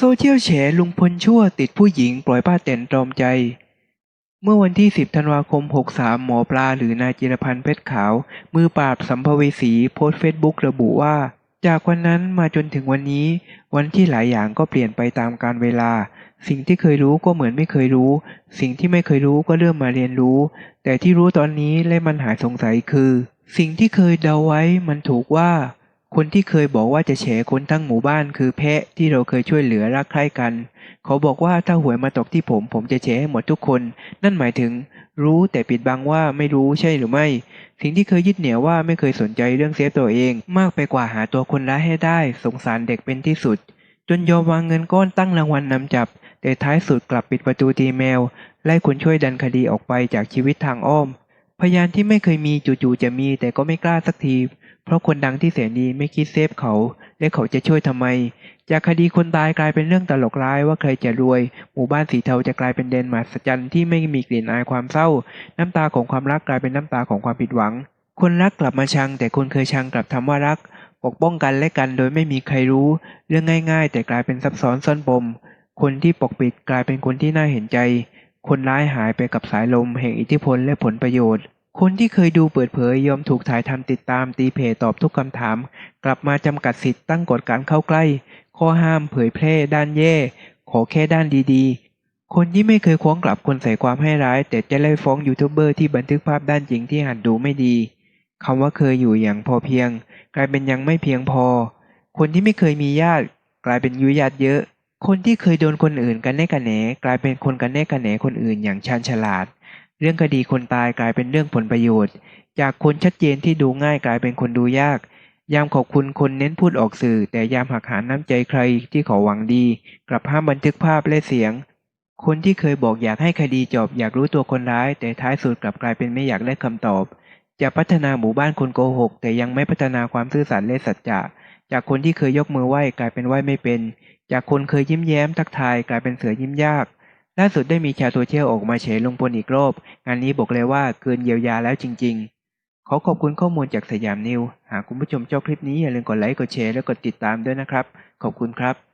โซเชียลแฉลุงพลชั่วติดผู้หญิงปล่อยป้าแตนตรอมใจ เมื่อวันที่ 10 ธันวาคม 63 หมอปลาหรือนายจิรพันธ์เพชรขาว มือปราบสัมภเวสีโพสต์เฟซบุ๊กระบุว่า จากวันนั้นมาจนถึงวันนี้ วันที่หลายอย่างก็เปลี่ยนไปตามกาลเวลา สิ่งที่เคยรู้ก็เหมือนไม่เคยรู้ สิ่งที่ไม่เคยรู้ก็เริ่มมาเรียนรู้ แต่ที่รู้ตอนนี้และมันหายสงสัยคือ สิ่งที่เคยเดาไว้มันถูกว่า คนที่เคยบอกว่าจะแฉคนทั้งหมู่บ้านคือแพะที่เราเคยช่วยเหลือรักใคร่กัน เขาบอกว่าถ้าหวยมาตกที่ผมผมจะแฉให้หมดทุกคน นั่นหมายถึง รู้แต่ปิดบังว่าไม่รู้ใช่หรือไม่ สิ่งที่เคยยึดเหนี่ยวว่าไม่เคยสนใจเรื่องเซฟตัวเอง มากไปกว่าหาตัวคนร้ายให้ได้ สงสารเด็กเป็นที่สุด จนยอมวางเงินก้อนตั้งรางวัลนนำจับ แต่ท้ายสุดกลับปิดประตูตีแมว ไล่คนช่วยดันคดีออกไปจากชีวิตทางอ้อม พยานที่ไม่เคยมีจู่ๆจะมีแต่ก็ไม่กล้าสักที เพราะคนดังที่แสนดีไม่คิดเซฟเขา และเขาจะช่วยทำไม จากคดีคนตายกลายเป็นเรื่องตลกร้ายว่าใครจะรวย หมู่บ้านสีเทาจะกลายเป็นเดนมาร์สจันที่ไม่มีกลิ่นอายความเศร้า น้ำตาของความรักกลายเป็นน้ำตาของความผิดหวัง คนรักกลับมาชัง แต่คนเคยชังกลับทำว่ารัก ปกป้องกันและกันโดยไม่มีใครรู้ เรื่องง่าย ๆ แต่กลายเป็นซับซ้อนซ่อนปม คนที่ปกปิดกลายเป็นคนที่น่าเห็นใจ คนร้ายหายไปกับสายลมแห่งอิทธิพลและผลประโยชน์ คนที่เคยดูเปิดเผยยอมถูกถ่ายทำติดตามตีเพจตอบทุกคำถาม กลับมาจำกัดสิทธิ์ตั้งกฎการเข้าใกล้ ข้อห้ามเผยแพร่ด้านแย่ ขอแค่ด้านดีๆ คนที่ไม่เคยคว้องกลับคนใส่ความให้ร้าย แต่จะไล่ฟ้องยูทูบเบอร์ที่บันทึกภาพด้านจริงที่หัดดูไม่ดีคำว่าเคยอยู่อย่างพอเพียง กลายเป็นยังไม่เพียงพอ คนที่ไม่เคยมีญาติ กลายเป็นยุยญาติเยอะ คนที่เคยโดนคนอื่นกันแน่กันแหนกลายเป็นคนกันแน่กันแหนคนอื่นอย่างชาญฉลาด เรื่องคดีคนตายกลายเป็นเรื่องผลประโยชน์ จากคนชัดเจนที่ดูง่ายกลายเป็นคนดูยาก ยามขอบคุณคนเน้นพูดออกสื่อ แต่ยามหักหานน้ำใจใครที่ขาหวังดี กลับห้ามบันทึกภาพและเสียง คนที่เคยบอกอยากให้คดีจบอยากรู้ตัวคนร้าย แต่ท้ายสุดกลับกลายเป็นไม่อยากได้คำตอบ จะพัฒนาหมู่บ้านคนโกหก แต่ยังไม่พัฒนาความซื่อสัตย์และสัจจะจากคนที่เคยยกมือไหว้กลายเป็นไหว้ไม่เป็น จากคนเคยยิ้มแย้มทักทายกลายเป็นเสือยิ้มยาก ล่าสุดได้มีชาวโซเชียลออกมาเฉยลงพลอีกรอบ งานนี้บอกเลยว่าเกินเยียวยาแล้วจริง ๆ ขอขอบคุณข้อมูลจากสยามนิว หากคุณผู้ชมชอบคลิปนี้อย่าลืมกดไลค์ กดแชร์ และกดติดตามด้วยนะครับ ขอบคุณครับ